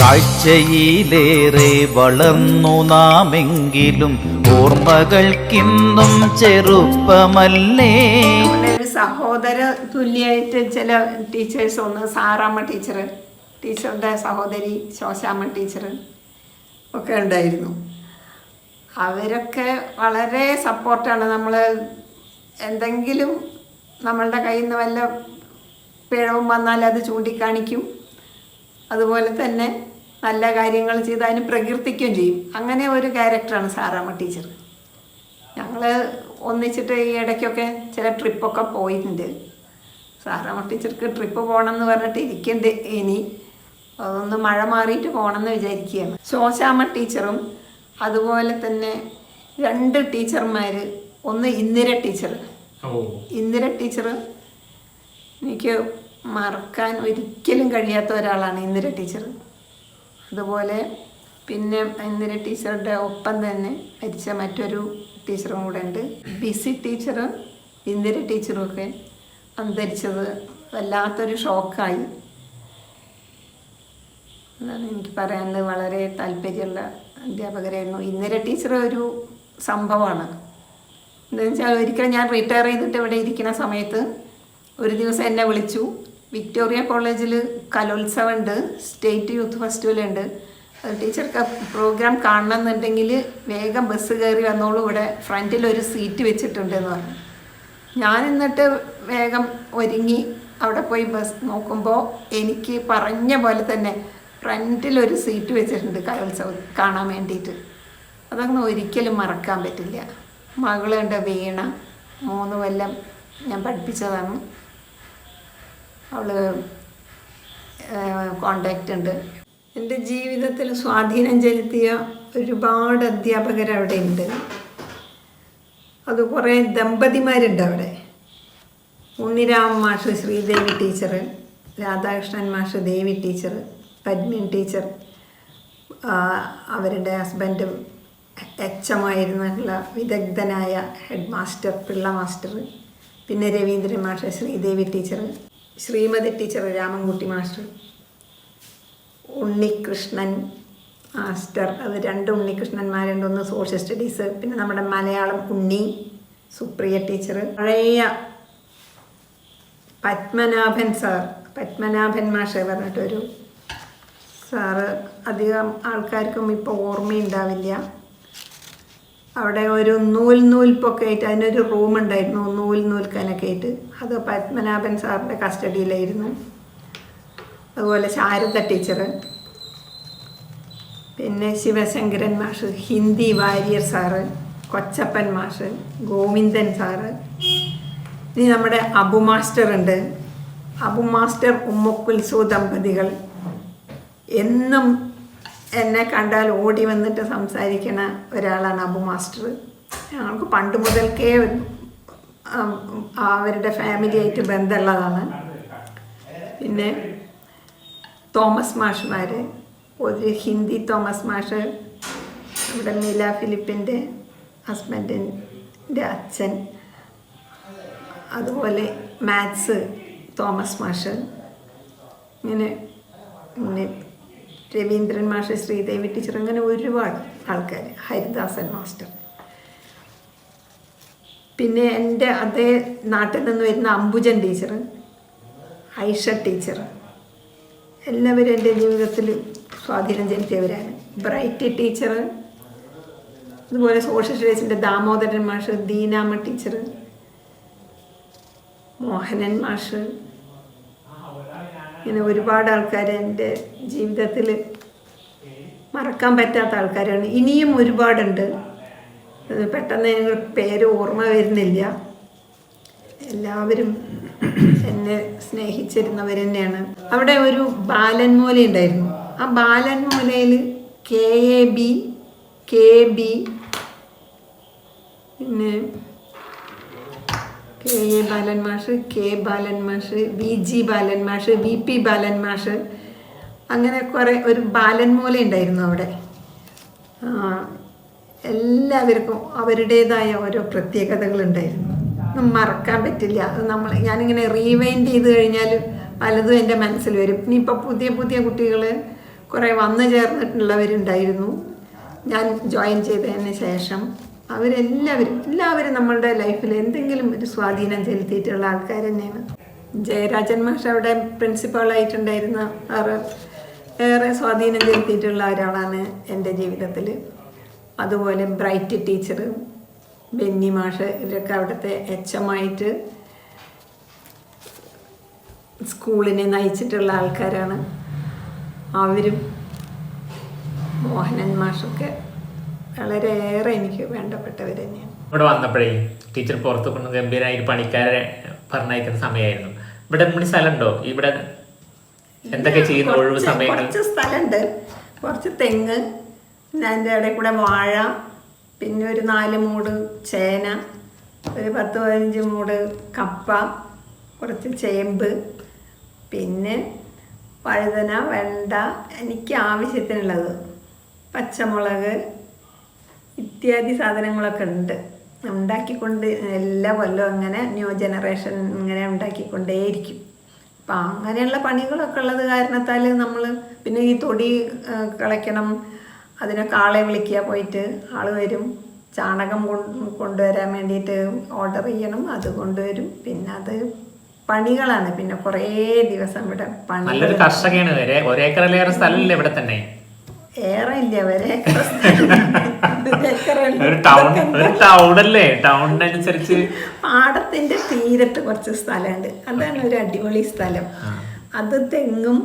കാഴ്ചയിലേറെ വളർന്നു നാമെങ്കിലും ഓർമ്മകൾക്കിന്നും ചെറുപ്പമല്ലേ? ഒരു സഹോദര തുല്യായിട്ട് ചില ടീച്ചേഴ്സ് ഒന്ന് സാറാമ്മ ടീച്ചർ ടീച്ചറുടെ സഹോദരി ശോശാമ്മ ടീച്ചർ ഒക്കെ ഉണ്ടായിരുന്നു. അവരൊക്കെ വളരെ സപ്പോർട്ടാണ് നമ്മൾ എന്തെങ്കിലും നമ്മളുടെ കയ്യിൽ നിന്ന് വല്ല പിഴവും വന്നാൽ അത് ചൂണ്ടിക്കാണിക്കും. അതുപോലെ തന്നെ നല്ല കാര്യങ്ങൾ ചെയ്ത് അതിന് പ്രകീർത്തിക്കുകയും ചെയ്യും. അങ്ങനെ ഒരു ക്യാരക്ടറാണ് സാറാമ്മ ടീച്ചർ. ഞങ്ങൾ ഒന്നിച്ചിട്ട് ഈ ഇടയ്ക്കൊക്കെ ചില ട്രിപ്പൊക്കെ പോയിട്ടുണ്ട്. സാറാമ്മ ടീച്ചർക്ക് ട്രിപ്പ് പോകണം എന്ന് പറഞ്ഞിട്ട് ഇരിക്കുന്നത് ഇനി. അതൊന്ന് മഴ മാറിയിട്ട് പോകണമെന്ന് വിചാരിക്കുകയാണ്. ശോശാമ്മ ടീച്ചറും അതുപോലെ തന്നെ രണ്ട് ടീച്ചർമാർ ഒന്ന് ഇന്ദിര ടീച്ചർ. ഇന്ദിര ടീച്ചർ എനിക്ക് മറക്കാൻ ഒരിക്കലും കഴിയാത്ത ഒരാളാണ് ഇന്ദിര ടീച്ചർ. അതുപോലെ പിന്നെ ഇന്ദിര ടീച്ചറുടെ ഒപ്പം തന്നെ മരിച്ച മറ്റൊരു ടീച്ചറും കൂടെ ഉണ്ട്. ബിസി ടീച്ചറും ഇന്ദിര ടീച്ചറും ഒക്കെ അന്തരിച്ചത് വല്ലാത്തൊരു ഷോക്കായി. അതാണ് എനിക്ക് പറയാനുള്ളത്. വളരെ താല്പര്യമുള്ള അധ്യാപകരായിരുന്നു. ഇന്ദിര ടീച്ചർ ഒരു സംഭവമാണ്. എന്താണെന്ന് വെച്ചാൽ ഒരിക്കലും ഞാൻ റിട്ടയർ ചെയ്തിട്ട് ഇവിടെ ഇരിക്കുന്ന സമയത്ത് ഒരു ദിവസം എന്നെ വിളിച്ചു. വിക്ടോറിയ കോളേജിൽ കലോത്സവം ഉണ്ട് സ്റ്റേറ്റ് യൂത്ത് ഫെസ്റ്റിവൽ ഉണ്ട് ടീച്ചർക്ക് പ്രോഗ്രാം കാണണമെന്നുണ്ടെങ്കിൽ വേഗം ബസ് കയറി വന്നോളൂ. ഇവിടെ ഫ്രണ്ടിൽ ഒരു സീറ്റ് വെച്ചിട്ടുണ്ട് എന്ന് പറഞ്ഞു. ഞാൻ എന്നിട്ട് വേഗം ഒരുങ്ങി അവിടെ പോയി ബസ് നോക്കുമ്പോൾ എനിക്ക് പറഞ്ഞ പോലെ തന്നെ ഫ്രണ്ടിൽ ഒരു സീറ്റ് വെച്ചിട്ടുണ്ട് കലോത്സവം കാണാൻ വേണ്ടിയിട്ട്. അതങ്ങനെ ഒരിക്കലും മറക്കാൻ പറ്റില്ല. മകളുണ്ട് വീണ? മൂന്ന് കൊല്ലം ഞാൻ പഠിപ്പിച്ചതാണ്. അവൾ കോണ്ടാക്റ്റ് ഉണ്ട്. എന്റെ ജീവിതത്തിൽ സ്വാധീനം ചെലുത്തിയ ഒരുപാട് അധ്യാപകർ അവിടെ ഉണ്ട്. അത് കുറേ ദമ്പതിമാരുണ്ട് അവിടെ. ഉണ്ണിരാമൻ മാഷ് ശ്രീദേവി ടീച്ചർ രാധാകൃഷ്ണൻ മാഷ് ദേവി ടീച്ചർ പത്മിൻ ടീച്ചർ അവരുടെ ഹസ്ബൻഡ് എച്ച് എം ആയിരുന്നുള്ള വിദഗ്ധനായ ഹെഡ് മാസ്റ്റർ പിള്ള മാസ്റ്റർ പിന്നെ രവീന്ദ്രൻ മാഷ് Sreedevi teacher Sreemathi teacher Ramankutty master. Unnikrishnan master. അത് രണ്ട് ഉണ്ണികൃഷ്ണന്മാരുണ്ട് ഒന്ന് സോഷ്യൽ സ്റ്റഡീസ് പിന്നെ നമ്മുടെ മലയാളം ഉണ്ണി സുപ്രിയ ടീച്ചർ. പഴയ പത്മനാഭൻ സാർ പത്മനാഭൻ മാഷ പറഞ്ഞിട്ടൊരു സാറ്. അധികം ആൾക്കാർക്കും ഇപ്പോൾ ഓർമ്മയുണ്ടാവില്ല. അവിടെ ഒരു നൂൽ നൂൽപ്പൊക്കെ ആയിട്ട് അതിനൊരു റൂം ഉണ്ടായിരുന്നു നൂൽ നൂൽക്കാനൊക്കെ ആയിട്ട്. അത് പത്മനാഭൻ സാറിന്റെ കസ്റ്റഡിയിലായിരുന്നു. അതുപോലെ ശാരദ ടീച്ചർ പിന്നെ ശിവശങ്കരൻ മാഷ് ഹിന്ദി വാര്യർ സാറ് കൊച്ചപ്പൻ മാഷ് ഗോവിന്ദൻ സാറ്. ഇനി നമ്മുടെ അബു മാസ്റ്റർ ഉണ്ട്. അബു മാസ്റ്റർ ഉമ്മക്കുൽസു ദമ്പതികൾ എന്നും എന്നെ കണ്ടാൽ ഓടി വന്നിട്ട് സംസാരിക്കുന്ന ഒരാളാണ് അബു മാസ്റ്റർ. ഞങ്ങൾക്ക് പണ്ട് മുതൽക്കേ അവരുടെ ഫാമിലിയായിട്ട് ബന്ധമുള്ളതാണ്. പിന്നെ തോമസ് മാഷ്മാർ ഒരു ഹിന്ദി തോമസ് മാഷ് നമ്മുടെ മീല ഫിലിപ്പിന്റെ ഹസ്ബൻഡിന്റെ അച്ഛൻ അതുപോലെ മാത്സ് തോമസ് മാഷ്. ഇങ്ങനെ രവീന്ദ്രൻ മാഷ് ശ്രീദേവി ടീച്ചർ അങ്ങനെ ഒരുപാട് ആൾക്കാർ. ഹരിദാസൻ മാസ്റ്റർ. പിന്നെ എന്റെ അതേ നാട്ടിൽ നിന്ന് വരുന്ന അംബുജൻ ടീച്ചർ ഐഷ ടീച്ചർ. എല്ലാവരും എന്റെ ജീവിതത്തിൽ സ്വാധീനം ചെലുത്തിയവരാണ്. ബ്രൈറ്റ് ടീച്ചർ അതുപോലെ സോഷ്യൽ സ്റ്റഡീസിന്റെ ദാമോദരൻ മാഷ് ദീനാമ ടീച്ചർ മോഹനൻ മാഷ് ഇങ്ങനെ ഒരുപാട് ആൾക്കാർ എന്റെ ജീവിതത്തിൽ മറക്കാൻ പറ്റാത്ത ആൾക്കാരാണ്. ഇനിയും ഒരുപാടുണ്ട്. പെട്ടെന്ന് ഞങ്ങൾ പേര് ഓർമ്മ വരുന്നില്ല. എല്ലാവരും എന്നെ സ്നേഹിച്ചിരുന്നവർ തന്നെയാണ് അവിടെ ഒരു ബാലൻമൂല ഉണ്ടായിരുന്നു. ആ ബാലൻമൂലയിൽ K A B K B പിന്നെ കെ എ ബാലൻ മാഷ് കെ ബാലൻ മാഷ് ബി ജി ബാലൻ മാഷ് ബി പി ബാലൻ മാഷ് അങ്ങനെ കുറേ ഒരു ബാലൻ മൂല ഉണ്ടായിരുന്നു അവിടെ. എല്ലാവർക്കും അവരുടേതായ ഓരോ പ്രത്യേകതകളുണ്ടായിരുന്നു മറക്കാൻ പറ്റില്ല. അത് നമ്മൾ ഞാനിങ്ങനെ റീവൈൻഡ് ചെയ്ത് കഴിഞ്ഞാൽ പലതും എന്റെ മനസ്സിൽ വരും. ഇനിയിപ്പോൾ പുതിയ പുതിയ കുട്ടികൾ കുറേ വന്നു ചേർന്നിട്ടുള്ളവരുണ്ടായിരുന്നു. ഞാൻ ജോയിൻ ചെയ്തതിന് ശേഷം. അവരെല്ലാവരും എല്ലാവരും നമ്മളുടെ ലൈഫിൽ എന്തെങ്കിലും ഒരു സ്വാധീനം ചെലുത്തിയിട്ടുള്ള ആൾക്കാർ തന്നെയാണ്. ജയരാജൻ മാഷ് അവിടെ പ്രിൻസിപ്പാളായിട്ടുണ്ടായിരുന്ന ആറ് ഏറെ സ്വാധീനം ചെലുത്തിയിട്ടുള്ള ഒരാളാണ് എന്റെ ജീവിതത്തിൽ അതുപോലെ ബ്രൈറ്റ് ടീച്ചർ ബെന്നി മാഷ് ഇവരൊക്കെ അവിടുത്തെ എച്ച് എം ആയിട്ട് സ്കൂളിനെ നയിച്ചിട്ടുള്ള ആൾക്കാരാണ്. അവരും മോഹനൻ മാഷൊക്കെ വളരെയേറെ എനിക്ക് വേണ്ടപ്പെട്ടവർ തന്നെയാണ്. ഇവിടെ വന്നപ്പോഴേ ടീച്ചർ പുറത്ത് കൊണ്ട് ഗംഭീരമായി പണിക്കാരെ പറഞ്ഞയക്കുന്ന സമയമായിരുന്നു. ഇവിടെ നമ്മുടെ സ്ഥലമുണ്ടോ? ഇവിടെ എന്തൊക്കെ ചെയ്യുന്ന? ഒഴിവ് സമയം? സമയങ്ങൾ കുറച്ച് സ്ഥലമുണ്ട്. കുറച്ച് തെങ്ങ് പിന്നെ അതിന്റെ ഇടയിൽ കൂടെ വാഴ പിന്നെ ഒരു നാല് മൂട് ചേന ഒരു പത്ത് പതിനഞ്ച് മൂട് കപ്പ കുറച്ച് ചേമ്പ് പിന്നെ വഴുതന വെണ്ട എനിക്ക് ആവശ്യത്തിനുള്ളത് പച്ചമുളക് ഇത്യാദി സാധനങ്ങളൊക്കെ ഉണ്ട്. ഉണ്ടാക്കിക്കൊണ്ട് എല്ലാ കൊല്ലവും അങ്ങനെ ന്യൂ ജനറേഷൻ ഇങ്ങനെ ഉണ്ടാക്കിക്കൊണ്ടേയിരിക്കും. അപ്പം അങ്ങനെയുള്ള പണികളൊക്കെ ഉള്ളത് കാരണത്താൽ നമ്മൾ പിന്നെ ഈ തൊടി കളയ്ക്കണം അതിനെ അതിനൊക്കെ ആളെ വിളിക്കുക പോയിട്ട് ആൾ വരും. ചാണകം കൊണ്ട് കൊണ്ടുവരാൻ വേണ്ടിയിട്ട് ഓർഡർ ചെയ്യണം അത് കൊണ്ടുവരും. പിന്നെ അത് പണികളാണ്. പിന്നെ കുറേ ദിവസം ഇവിടെ പണി നല്ലൊരു കർഷകയാണ്. ഒരേ ഒരേക്കറിലേറെ സ്ഥലമില്ല ഇവിടെ തന്നെ. ഏറെ ഇല്ല വരെ ടൗണല്ലേ ടൗണിനനുസരിച്ച് പാടത്തിന്റെ തീരത്ത് കുറച്ച് സ്ഥലമുണ്ട്. അതാണ് ഒരു അടിപൊളി സ്ഥലം. അത് തെങ്ങും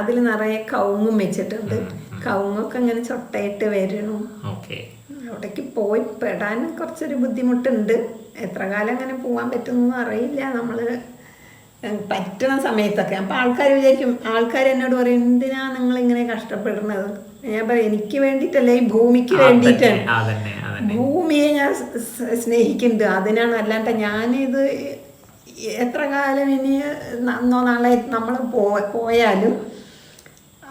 അതിൽ നിറയെ കവുങ്ങും വെച്ചിട്ടുണ്ട്. കവുങ്ങൊക്കെ ഇങ്ങനെ ചൊട്ടയിട്ട് വരണു. അവിടേക്ക് പോയി പെടാൻ കുറച്ചൊരു ബുദ്ധിമുട്ടുണ്ട്. എത്ര കാലം അങ്ങനെ പോകാൻ പറ്റുമെന്നൊന്നും അറിയില്ല. നമ്മൾ പറ്റണ സമയത്തൊക്കെ. അപ്പം ആൾക്കാർ വിചാരിക്കും ആൾക്കാർ എന്നോട് പറയും എന്തിനാ നിങ്ങൾ ഇങ്ങനെ കഷ്ടപ്പെടുന്നത്? ഞാൻ പറയും എനിക്ക് വേണ്ടിയിട്ടല്ല ഈ ഭൂമിക്ക് വേണ്ടിയിട്ടാണ് ഭൂമിയെ ഞാൻ സ്നേഹിക്കുന്നുണ്ട്. അതിനാണ് അല്ലാണ്ട് ഞാനിത് എത്ര കാലം ഇനി നന്നോ നാളെ നമ്മൾ പോയാലും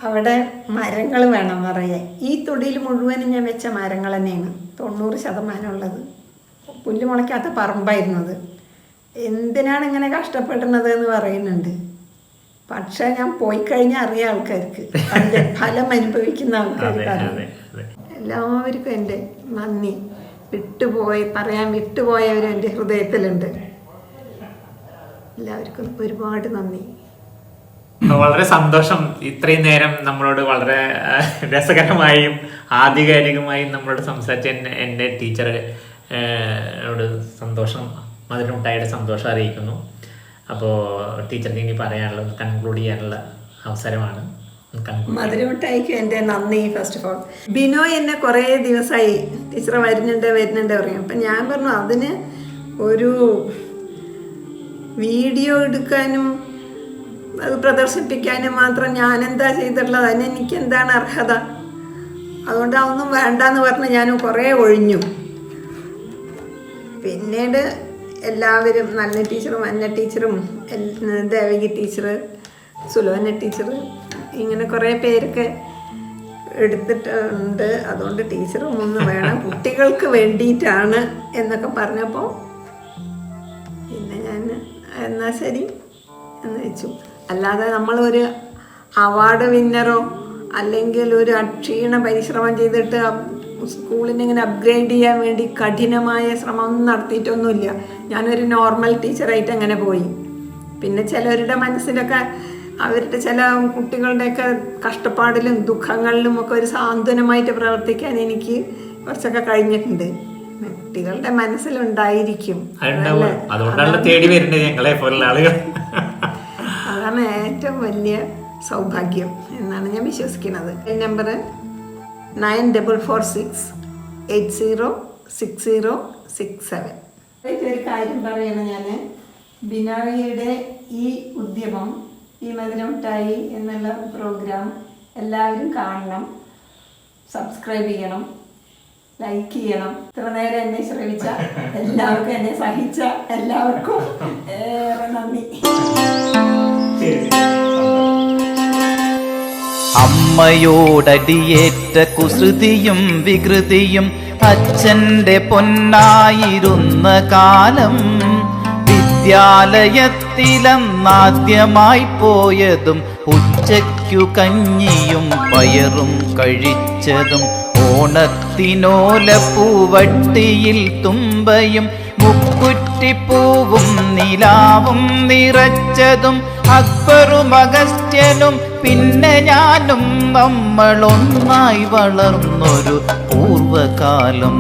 അവിടെ മരങ്ങൾ വേണം പറയാൻ ഈ തൊടിയിൽ മുഴുവനും ഞാൻ വെച്ച മരങ്ങൾ തന്നെയാണ്. തൊണ്ണൂറ് ശതമാനം ഉള്ളത്. പുല്ല് മുളയ്ക്കാത്ത പറമ്പായിരുന്നത് എന്തിനാണ് ഇങ്ങനെ കഷ്ടപ്പെടുന്നത് എന്ന് പറയുന്നുണ്ട്. പക്ഷെ ഞാൻ പോയി കഴിഞ്ഞാൽ അറിയാം ആൾക്കാർക്ക്. അതിന്റെ ഫലം അനുഭവിക്കുന്ന ആൾക്കാർക്ക് എല്ലാവർക്കും എന്റെ നന്ദി. വിട്ടുപോയി പറയാൻ വിട്ടുപോയവരും എന്റെ ഹൃദയത്തിലുണ്ട്. എല്ലാവർക്കും ഒരുപാട് നന്ദി. വളരെ സന്തോഷം ഇത്രയും നേരം നമ്മളോട് വളരെ രസകരമായും ആധികാരികമായും നമ്മളോട് സംസാരിച്ച എന്റെ ടീച്ചറെ സന്തോഷം മധുരമുട്ടായുടെ സന്തോഷം അറിയിക്കുന്നു. അപ്പോൾ ടീച്ചറിന് ഇനി പറയാനുള്ള കൺക്ലൂഡ് ചെയ്യാനുള്ള അവസരമാണ് മധുരമിട്ടായിരിക്കും എന്റെ നന്ദി ഫസ്റ്റ് ഓഫ് ഓൾ ബിനോ എന്നെ കുറേ ദിവസമായി ടീച്ചർ വരുന്നുണ്ട് വരുന്നുണ്ട് പറയും. അപ്പം ഞാൻ പറഞ്ഞു അതിന് ഒരു വീഡിയോ എടുക്കാനും അത് പ്രദർശിപ്പിക്കാനും മാത്രം എന്താ ചെയ്തിട്ടുള്ളത്? അതിന് എനിക്ക് എന്താണ് അർഹത? അതുകൊണ്ട് അതൊന്നും വേണ്ടെന്ന് പറഞ്ഞ് ഞാൻ കുറേ ഒഴിഞ്ഞു. പിന്നീട് എല്ലാവരും നല്ല ടീച്ചറും അന്ന ടീച്ചറും ദേവകി ടീച്ചർ സുലോന ടീച്ചർ ഇങ്ങനെ കുറേ പേരൊക്കെ എടുത്തിട്ടുണ്ട്. അതുകൊണ്ട് ടീച്ചറും ഒന്ന് വേണം. കുട്ടികൾക്ക് വേണ്ടിയിട്ടാണ് എന്നൊക്കെ പറഞ്ഞപ്പോൾ പിന്നെ ഞാൻ എന്നാൽ ശരി എന്ന് വെച്ചു. അല്ലാതെ നമ്മളൊരു അവാർഡ് വിന്നറോ അല്ലെങ്കിൽ ഒരു അക്ഷീണ പരിശ്രമം ചെയ്തിട്ട് സ്കൂളിനെ ഇങ്ങനെ അപ്ഗ്രേഡ് ചെയ്യാൻ വേണ്ടി കഠിനമായ ശ്രമം നടത്തിയിട്ടൊന്നുമില്ല. ഞാനൊരു നോർമൽ ടീച്ചറായിട്ട് അങ്ങനെ പോയി. പിന്നെ ചിലവരുടെ മനസ്സിലൊക്കെ അവരുടെ ചില കുട്ടികളുടെയൊക്കെ കഷ്ടപ്പാടിലും ദുഃഖങ്ങളിലും ഒക്കെ ഒരു സാന്ത്വനമായിട്ട് പ്രവർത്തിക്കാൻ എനിക്ക് കുറച്ചൊക്കെ കഴിഞ്ഞിട്ടുണ്ട്. കുട്ടികളുടെ മനസ്സിലുണ്ടായിരിക്കും. അതുകൊണ്ടാണ് അതുകൊണ്ടാണല്ലോ തേടി വരുന്നത് ഞങ്ങളെ പോലുള്ള ആളുകൾ. അതാണ് ഏറ്റവും വലിയ സൗഭാഗ്യം എന്നാണ് ഞാൻ വിശ്വസിക്കുന്നത്. Number nine double four six eight zero six zero six seven. ഒരു കാര്യം പറയണം ഞാൻ ബിനാവിയുടെ ഈ ഉദ്യമം ഈ മധുരമിഠായി എന്നുള്ള പ്രോഗ്രാം എല്ലാവരും കാണണം സബ്സ്ക്രൈബ് ചെയ്യണം ലൈക്ക് ചെയ്യണം. ഇത്ര നേരം എന്നെ ശ്രമിച്ച എല്ലാവർക്കും എന്നെ സഹിച്ച എല്ലാവർക്കും ഏറെ നന്ദി. അമ്മയോടടിയേറ്റ കുസൃതിയും വികൃതിയും അച്ഛന്റെ പൊന്നായിരുന്ന കാലം വിദ്യാലയത്തിലെന്നാദ്യമായി പോയതും ഉച്ചയ്ക്കു കഞ്ഞിയും പയറും കഴിച്ചതും ഓണത്തിനോല പൂവട്ടിയിൽ തുമ്പയും മുക്കുറ്റിപ്പൂവും നിലാവും നിറച്ചതും അക്ബറും അഗസ്ത്യനും പിന്നെ ഞാനും നമ്മളൊന്നായി വളർന്നൊരു പൂർവകാലം